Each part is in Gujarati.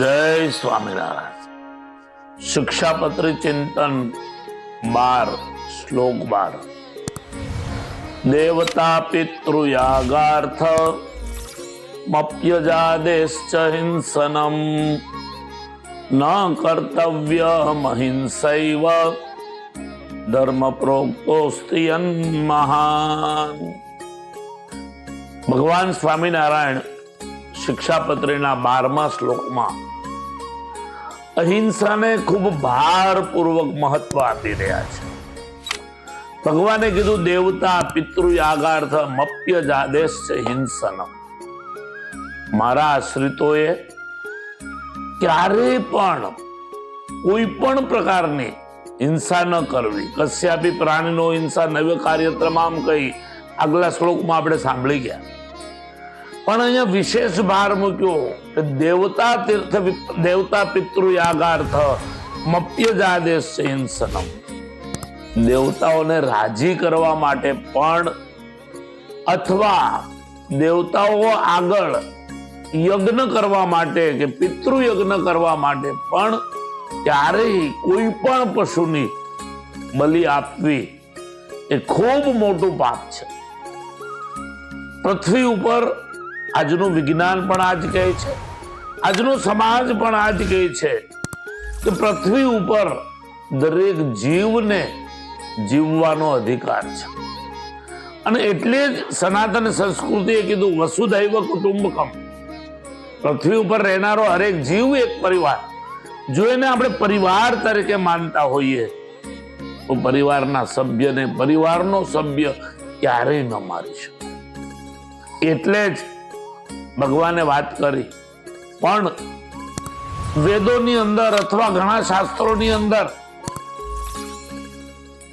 જય સ્વામિનારાયણ. શિક્ષાપત્રી ચિંતન બાર, શ્લોક બાર. દેવતા પિતૃયાગાર્થ મપ્યજાદેશ્ચ હિંસનમ. ન કર્તવ્ય મહિંસૈવ. ધર્મ પ્રોક્તોસ્તિયન મહાન. ભગવાન સ્વામિનારાયણ શિક્ષાપત્રીના બારમા શ્લોકમાં અહિંસાને ખૂબ ભારપૂર્વક મહત્વ આપી રહ્યા છે. ભગવાને કીધું, દેવતા પિતૃ આગાર્થ મપ્ય જાદેશ છે હિંસનમ. મારા આશ્રિતોએ ક્યારે પણ કોઈ પણ પ્રકારની હિંસા ન કરવી. કશ્યાપી પ્રાણીનો હિંસા નવ્ય તમામ કહી આગલા શ્લોકમાં આપણે સાંભળી ગયા. પણ અહીંયા વિશેષ ભાર મૂક્યો કે દેવતા તીર્થ દેવતા પિતૃ યાગાર્થ મપ્ય જાદેશ છે દેવતાઓને રાજી કરવા માટે પણ અથવા દેવતાઓ આગળ યજ્ઞ કરવા માટે કે પિતૃ યજ્ઞ કરવા માટે પણ ક્યારેય કોઈ પણ પશુની બલિ આપવી એ ખૂબ મોટું પાપ છે. પૃથ્વી ઉપર આજનું વિજ્ઞાન પણ આજ કહે છે. આજનો સમાજ પણ આજ કહે છે કે પૃથ્વી ઉપર દરેક જીવને જીવવાનો અધિકાર છે. અને એટલે જ સનાતન સંસ્કૃતિએ કીધું, વસુધૈવ કુટુંબકમ. પૃથ્વી ઉપર રહેનારો હરેક જીવ એક પરિવાર. જો એને આપણે પરિવાર તરીકે માનતા હોઈએ, તો પરિવારના સભ્યને પરિવારનો સભ્ય ક્યારેય ન મારી શકે. એટલે જ ભગવાને વાત કરી. પણ વેદોની અંદર અથવા ઘણા શાસ્ત્રોની અંદર,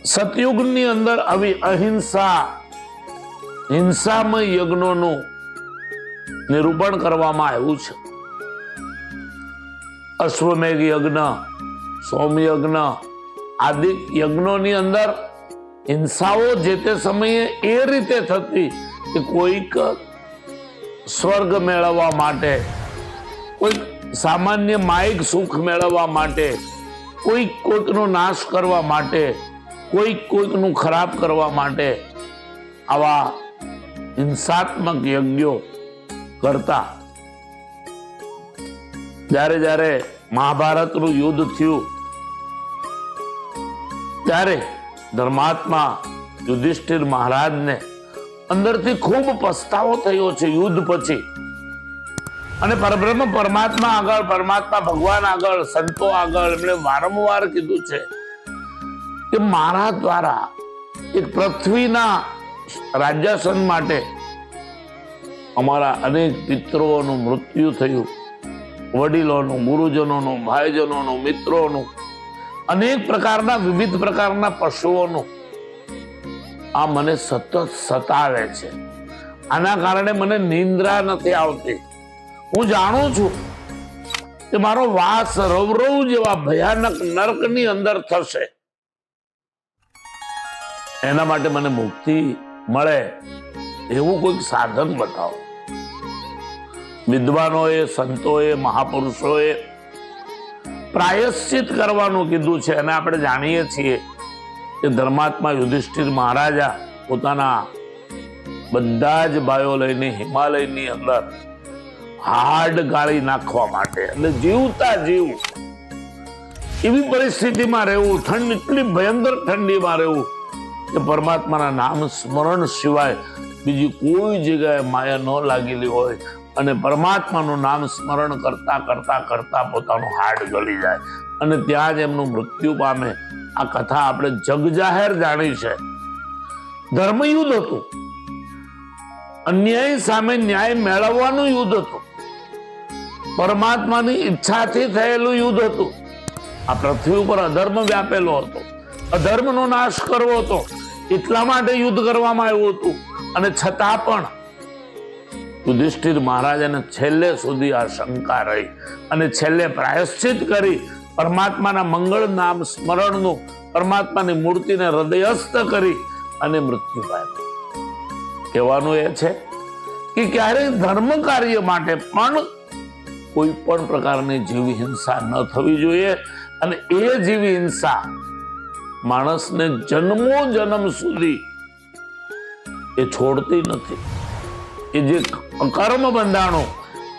સતયુગની અંદર આવી અહિંસા, હિંસામય યજ્ઞોનું નિરૂપણ કરવામાં આવ્યું છે. અશ્વમેઘ યજ્ઞ, સોમ યજ્ઞ આદિ યજ્ઞોની અંદર હિંસાઓ જે તે સમયે એ રીતે થતી કે કોઈક સ્વર્ગ મેળવવા માટે કોઈક સામાન્ય માયિક સુખ મેળવવા માટે કોઈક કોઈકનો નાશ કરવા માટે કોઈક કોઈકનું ખરાબ કરવા માટે આવા હિંસાત્મક યજ્ઞો કરતા. જ્યારે જ્યારે મહાભારતનું યુદ્ધ થયું, ત્યારે ધર્માત્મા યુધિષ્ઠિર મહારાજને અંદરથી ખૂબ પસ્તાવો થયો છે યુદ્ધ પછી. અને પરબ્રહ્મ પરમાત્મા આગળ, પરમાત્મા ભગવાન આગળ, સંતો આગળ, એમણે વારંવાર કીધું છે કે મારા દ્વારા એક પૃથ્વીના રાજ્યાસન માટે અમારા અનેક પિત્રોનું મૃત્યુ થયું. વડીલોનું, ગુરુજનોનું, ભાઈજનોનું, મિત્રોનું, અનેક પ્રકારના, વિવિધ પ્રકારના પશુઓનું આ મને સતત સતાવે છે. આના કારણે મને નિંદ્રા નથી આવતી. હું જાણું છું કે મારો વાસ રવરવ જેવા ભયાનક નર્કની અંદર થશે. એના માટે મને મુક્તિ મળે એવું કોઈક સાધન બતાવો. વિદ્વાનોએ, સંતોએ, મહાપુરુષોએ પ્રાયશ્ચિત કરવાનું કીધું છે અને આપણે જાણીએ છીએ કે ધર્માત્મા યુધિષ્ઠિર મહારાજા પોતાના બધા જ ભાઈઓ લઈને હિમાલયની અંદર હાડ ગાળી નાખવા માટે, એટલે જીવતા જીવ. એવી પરિસ્થિતિમાં રહેવું, ઠંડ, એટલી ભયંકર ઠંડીમાં રહેવું કે પરમાત્માના નામ સ્મરણ સિવાય બીજી કોઈ જગ્યાએ માયા ન લાગેલી હોય અને પરમાત્માનું નામ સ્મરણ કરતા કરતા કરતા પોતાનું હાડ ગળી જાય અને ત્યાં જ એમનું મૃત્યુ પામે. આ કથા આપણે જગ જાહેર જાણી છે. ધર્મયુદ્ધ હતું. અન્યાય સામે ન્યાય મેળવવાનું યુદ્ધ હતું. પરમાત્માની ઈચ્છાથી થયેલું યુદ્ધ હતું. આ પૃથ્વી ઉપર અધર્મ વ્યાપેલો હતો. અધર્મનો નાશ કરવો હતો. એટલા માટે યુદ્ધ કરવામાં આવ્યું હતું. અને છતાં પણ યુધિષ્ઠિર મહારાજાને છેલ્લે સુધી આ શંકા રહી અને છેલ્લે પ્રાયશ્ચિત કરી પરમાત્માના મંગળ નામ સ્મરણનું પરમાત્માની મૂર્તિને હૃદયસ્થ કરી અને મૃત્યુ પામ્યા. કહેવાનું એ છે કે ક્યારેય ધર્મ કાર્ય માટે પણ કોઈ પણ પ્રકારની જીવ હિંસા ન થવી જોઈએ અને એ જીવ હિંસા માણસને જન્મો જન્મ સુધી એ છોડતી નથી. એ જે કર્મ બંધાણો,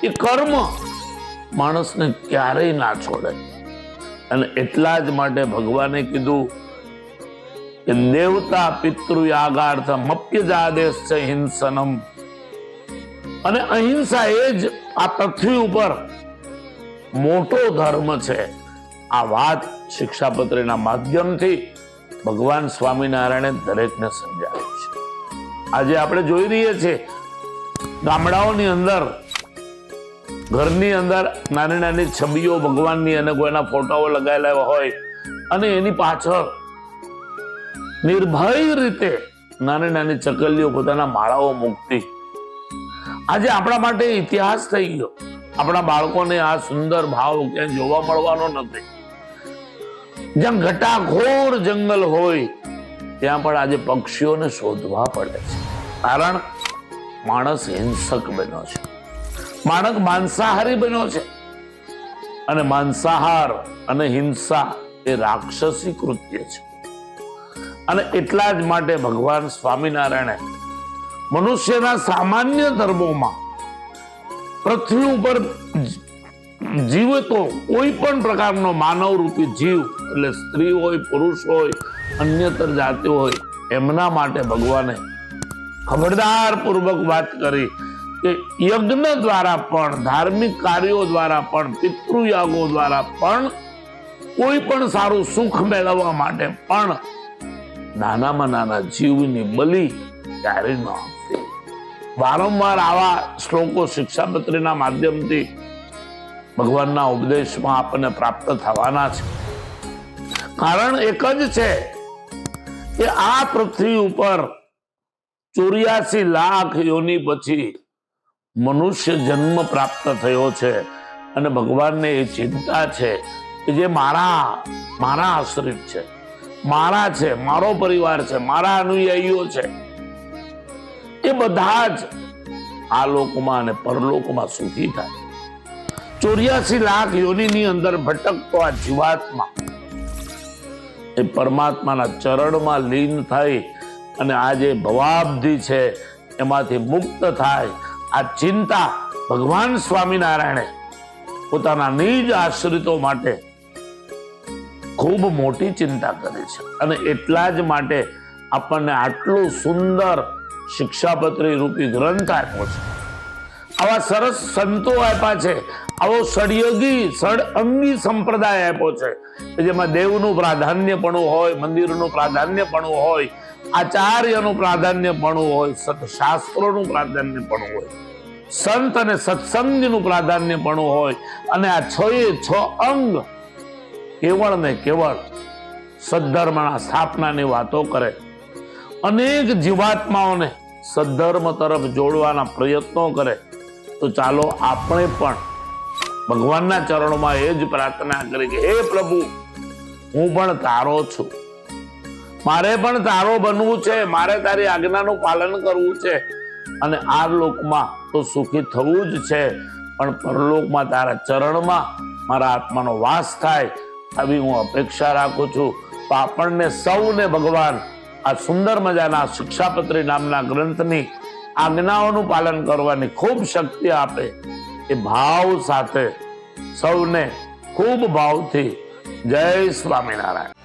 એ કર્મ માણસને ક્યારેય ના છોડે. અને એટલા જ માટે ભગવાને કીધું કે દેવતા પિતૃ યાગાર્થ મપ્યજાદેશ છે હિંસનમ. અને અહિંસા એ જ આ પૃથ્વી ઉપર મોટો ધર્મ છે. આ વાત શિક્ષાપત્રીના માધ્યમથી ભગવાન સ્વામિનારાયણે દરેકને સમજાવી છે. આજે આપણે જોઈ રહીએ છીએ ગામડાઓની અંદર ઘરની અંદર નાની નાની છબીઓ ભગવાનની અને કોઈના ફોટાઓ લગાવેલા હોય અને એની પાછળ નિર્ભય રીતે નાની નાની ચકલીઓ પોતાના માળાઓ મૂકતી. આજે આપણા માટે ઇતિહાસ થઈ ગયો. આપણા બાળકોને આ સુંદર ભાવ ક્યાંય જોવા મળવાનો નથી. જ્યાં ઘટાઘોર જંગલ હોય, ત્યાં પણ આજે પક્ષીઓને શોધવા પડે છે. કારણ માણસ હિંસક બન્યો છે. માણસ માંસાહારી બન્યો છે. અને માંસાહાર અને હિંસા એ રાક્ષસી કૃત્ય છે. અને એટલા જ માટે ભગવાન સ્વામિનારાયણે મનુષ્યના સામાન્ય ધર્મોમાં પૃથ્વી ઉપર જીવતો કોઈ પણ પ્રકારનો માનવ રૂપી જીવ, એટલે સ્ત્રી હોય, પુરુષ હોય, અન્યતર જાતિ હોય, એમના માટે ભગવાને ખબરદાર પૂર્વક વાત કરી કે યજ્ઞ દ્વારા પણ, ધાર્મિક કાર્યો દ્વારા પણ, પિતૃયાગો દ્વારા પણ કોઈ પણ સારું સુખ મેળવવા માટે પણ નાનામાં નાના જીવની બલિ ક્યારે ન આપવી વારંવાર આવા શ્લોકો શિક્ષાપત્રીના માધ્યમથી ભગવાનના ઉપદેશમાં આપણને પ્રાપ્ત થવાના છે. કારણ એક જ છે કે આ પૃથ્વી ઉપર ચોર્યાસી લાખ યોની પછી મનુષ્ય જન્મ પ્રાપ્ત થયો છે અને ભગવાનને એ ચિંતા છે કે જે મારા મારા આશ્રિત છે, મારા છે, મારો પરિવાર છે, મારા અનુયાયીઓ છે, એ બધા જ આ લોકમાં અને પરલોકમાં સુખી થાય. ચોર્યાસી લાખ યોનિની અંદર ભટકતો આ જીવાત્મા. એ પરમાત્માના ચરણમાં લીન થઈ અને આ જે ભવાબ્ધિ છે એમાંથી મુક્ત થાય આ ચિંતા ભગવાન સ્વામિનારાયણે પોતાના નિજ આશ્રિતો માટે ખૂબ મોટી ચિંતા કરી છે. અને એટલા જ માટે આપણને આટલું સુંદર શિક્ષાપત્રી રૂપી ગ્રંથ આપ્યો છે. આવા સરસ સંતો આપ્યા છે. આવો સળયગી સળઅંગી સંપ્રદાય આપ્યો છે જેમાં દેવનું પ્રાધાન્યપણું હોય, મંદિરનું પ્રાધાન્યપણું હોય, આચાર્યનું પ્રાધાન્યપણું હોય, સત્શાસ્ત્રોનું પ્રાધાન્યપણું હોય, સંત અને સત્સંગનું પ્રાધાન્યપણું હોય, અને આ છ એ છ અંગ કેવળ ને કેવળ સદ્ધર્મના સ્થાપનાની વાતો કરે. અનેક જીવાત્માઓને સદ્ધર્મ તરફ જોડવાના પ્રયત્નો કરે. તો ચાલો આપણે પણ ભગવાનના ચરણોમાં એ જ પ્રાર્થના કરી કે હે પ્રભુ, હું પણ તારો છું. મારે પણ તારો બનવું છે, મારે તારી આજ્ઞાનું પાલન કરવું છે. અને આ લોકમાં તો સુખી થવું જ છે, પણ પરલોકમાં તારા ચરણમાં મારા આત્માનો વાસ થાય. આવી હું અપેક્ષા રાખું છું તો આપણને સૌને ભગવાન આ સુંદર મજાના શિક્ષાપત્રી નામના ગ્રંથની આજ્ઞાઓનું પાલન કરવાની ખૂબ શક્તિ આપે. એ ભાવ સાથે સૌને ખૂબ ભાવથી જય સ્વામિનારાયણ.